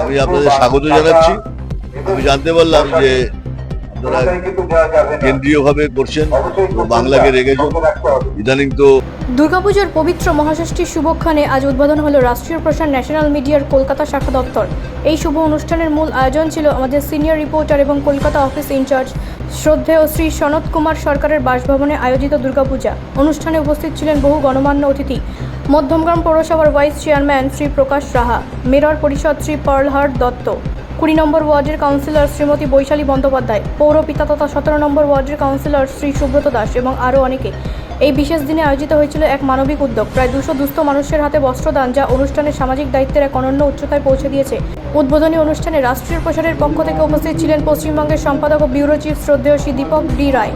আমি আপনাদের স্বাগত জানাচ্ছি। আমি জানতে পারলাম যে আপনারা কেন্দ্রীয়ভাবে করছেন বাংলাকে রেখেছেন। ইদানিং তো দুর্গাপুজোর পবিত্র মহাষষ্ঠীর শুভক্ষণে আজ উদ্বোধন হলো রাষ্ট্রীয় প্রসার ন্যাশনাল মিডিয়ার কলকাতা শাখা দপ্তর। এই শুভ অনুষ্ঠানের মূল আয়োজন ছিল আমাদের সিনিয়র রিপোর্টার এবং কলকাতা অফিস ইনচার্জ শ্রদ্ধেয় শ্রী সনত কুমার সরকারের বাসভবনে আয়োজিত দুর্গাপূজা। অনুষ্ঠানে উপস্থিত ছিলেন বহু গণমান্য অতিথি। মধ্যমগ্রাম পৌরসভার vice chairman Shri Prakash Raha mayor পরিষদ শ্রী পার্লহার দত্ত। কুড়ি নম্বর ওয়ার্ডের কাউন্সিলর শ্রীমতী বৈশালী বন্দ্যোপাধ্যায় পৌরপিতা তথা সতেরো নম্বর ওয়ার্ডের কাউন্সিলর শ্রী সুব্রত দাস এবং আরও অনেকে। এই বিশেষ দিনে আয়োজিত হয়েছিল এক মানবিক উদ্যোগ। প্রায় দুশো দুস্থ মানুষের হাতে বস্ত্রদান যা অনুষ্ঠানের সামাজিক দায়িত্বের এক অনন্য উচ্চতায় পৌঁছে দিয়েছে। উদ্বোধনী অনুষ্ঠানে রাষ্ট্রীয় প্রসারের পক্ষ থেকে উপস্থিত ছিলেন পশ্চিমবঙ্গের সম্পাদক ও ব্যুরো চিফ শ্রদ্ধেয় শ্রী দীপক ডি রায়,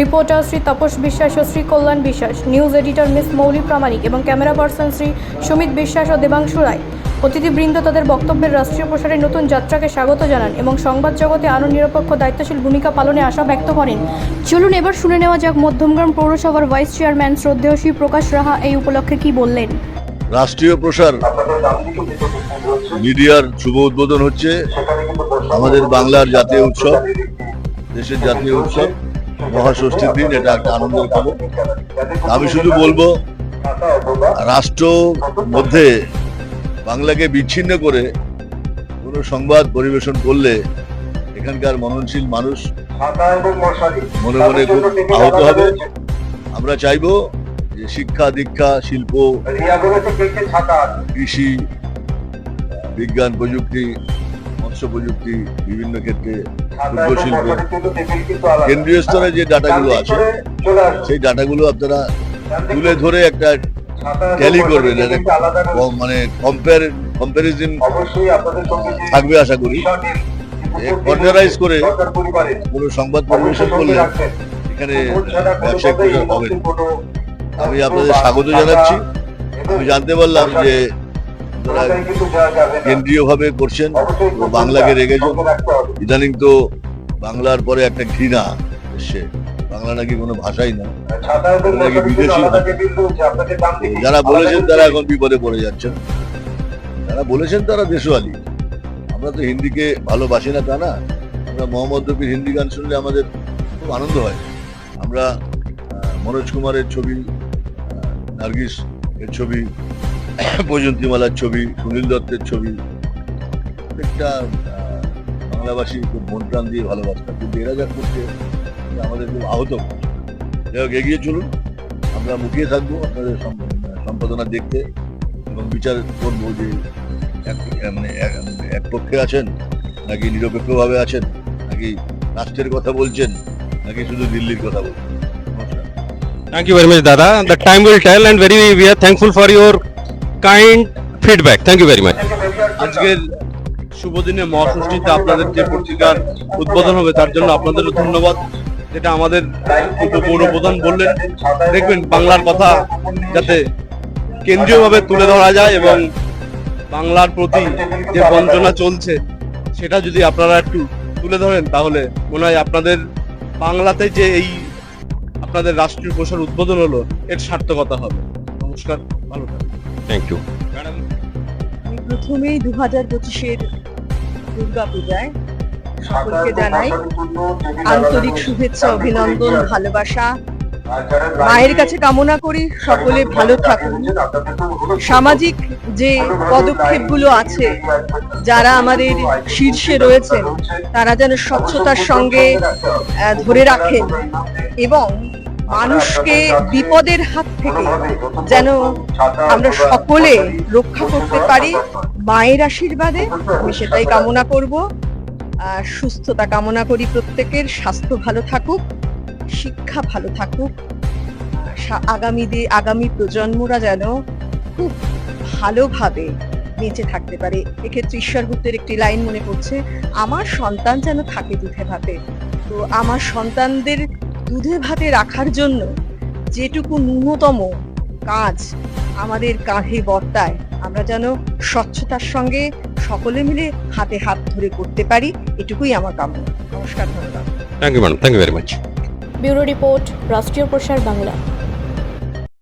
রিপোর্টার শ্রী তপস বিশ্বাস ও Shri Kalyan Biswas, news editor miss Mouli Pramanik এবং ক্যামেরা পার্সন শ্রী সুমিত বিশ্বাস ও দেবাংশু রায়। অতিথিবৃন্দ তাদের বক্তব্যের রাষ্ট্রীয় প্রসারের নতুন যাত্রাকে স্বাগত জানান এবং সংবাদ জগতে আরও নিরপেক্ষ দায়িত্বশীল ভূমিকা পালনে আশা ব্যক্ত করেন। চলুন এবার শুনে নেওয়া যাক মধ্যমগ্রাম পৌরসভার ভাইস চেয়ারম্যান শ্রদ্ধেয় শ্রী প্রকাশ রাহা এই উপলক্ষে কি বললেন। রাষ্ট্রীয় প্রসার মিডিয়ার শুভ উদ্বোধন হচ্ছে আমাদের বাংলার জাতীয় উৎসব, দেশের জাতীয় উৎসব, মহাষষ্ঠীর দিন, এটা একটা আনন্দের খবর। আমি শুধু বলব, রাষ্ট্র মধ্যে বাংলাকে বিচ্ছিন্ন করে কোনো সংবাদ পরিবেশন করলে এখানকার মননশীল মানুষ মনে মনে আহত হবে। আমরা চাইব যে শিক্ষা, দীক্ষা, শিল্প, কৃষি, বিজ্ঞান প্রযুক্তি, মৎস্য প্রযুক্তি, বিভিন্ন ক্ষেত্রে শিল্প, কেন্দ্রীয় স্তরে যে ডাটাগুলো আছে, সেই ডাটাগুলো আপনারা তুলে ধরে একটা ট্যালি করবেন মানে কম্পেয়ার কম্পারিজন থাকবে আশা করি। কর্নারাইজ করে কোনো সংবাদ পরিবেশন করলে এখানে ব্যবসায়িক প্রচার হবে। আমি আপনাদের স্বাগত জানাচ্ছি। আমি জানতে পারলাম যে কেন্দ্রীয়ভাবে করছেন বাংলাকে রেখেছেন। ইদানিং তো বাংলার পরে একটা ঘৃণা এসছে। বাংলা নাকি কোনো ভাষাই না। নাকি বিদেশি যারা বলেছেন তারা এখন বিপদে পড়ে যাচ্ছেন যারা বলেছেন তারা দেশওয়ালি। আমরা তো হিন্দিকে ভালোবাসি না তা না। আমরা মোহাম্মদ রফির হিন্দি গান শুনলে আমাদের খুব আনন্দ হয়। আমরা মনোজ কুমারের ছবি নার্গিস এর ছবি বৈজন্তীমালার ছবি সুনীল দত্তের ছবি। প্রত্যেকটা বাংলাভাষী খুব মন প্রাণ দিয়ে ভালোবাসতাম কিন্তু এরা যা করছে আমাদের খুব আহত করছে। যাই হোক এগিয়ে চলুন আমরা মুখিয়ে থাকব আপনাদের সম- সম্পাদনা দেখতে এবং বিচার করব যে মানে এক- পক্ষে আছেন নাকি নিরপেক্ষভাবে আছেন নাকি রাষ্ট্রের কথা বলছেন নাকি শুধু দিল্লির কথা বলছেন Thank you very much, Dada. The time will tell, and very we are thankful for your kind feedback. Thank you very much. আজকের শুভ দিনে মহাষষ্ঠীতে আপনাদের যে পত্রিকার উদ্বোধন হবে তার জন্য আপনাদেরও ধন্যবাদ যেটা আমাদের উপপৌর প্রধান বললেন দেখবেন বাংলার কথা যাতে কেন্দ্রীয়ভাবে তুলে ধরা যায় এবং বাংলার প্রতি যে বঞ্চনা চলছে সেটা যদি আপনারা একটু তুলে ধরেন তাহলে মনে হয় আপনাদের বাংলাতে যে এই আপনাদের রাষ্ট্রীয় প্রসার উদ্বোধন হলো এর সার্থকতা হবে নমস্কার ভালো থাকবেন you. ম্যাডাম প্রথমেই দু হাজার পঁচিশের দুর্গা পূজায় সকলকে জানাই আন্তরিক শুভেচ্ছা অভিনন্দন ভালোবাসা। মায়ের কাছে কামনা করি সকলে ভালো থাকুন। সামাজিক যে পদক্ষেপগুলো আছে যারা আমাদের শীর্ষে রয়েছেন তারা যেন স্বচ্ছতার সঙ্গে ধরে রাখেন এবং মানুষকে বিপদের হাত থেকে যেন আমরা সকলে রক্ষা করতে পারি মায়ের আশীর্বাদে। আমি সেটাই কামনা করব। সুস্থতা কামনা করি প্রত্যেকের, স্বাস্থ্য ভালো থাকুক, শিক্ষা ভালো থাকুক। আগামী দে, আগামী প্রজন্মরা যেন খুব ভালোভাবে বেঁচে থাকতে পারে। এক্ষেত্রে ঈশ্বরগুপ্তের একটি লাইন মনে পড়ছে, আমার সন্তান যেন থাকে দুধে ভাতে। তো আমার সন্তানদের দুধে ভাতে রাখার জন্য যেটুকু ন্যূনতম কাজ আমাদের কাঁধে বর্তায়, আমরা যেন স্বচ্ছতার সঙ্গে সকলে মিলে হাতে হাত ধরে করতে পারি এটুকুই আমার কামনা। নমস্কার ধন্যবাদ। Thank you madam thank you very much bureau report Rashtriya Prasar Bangla.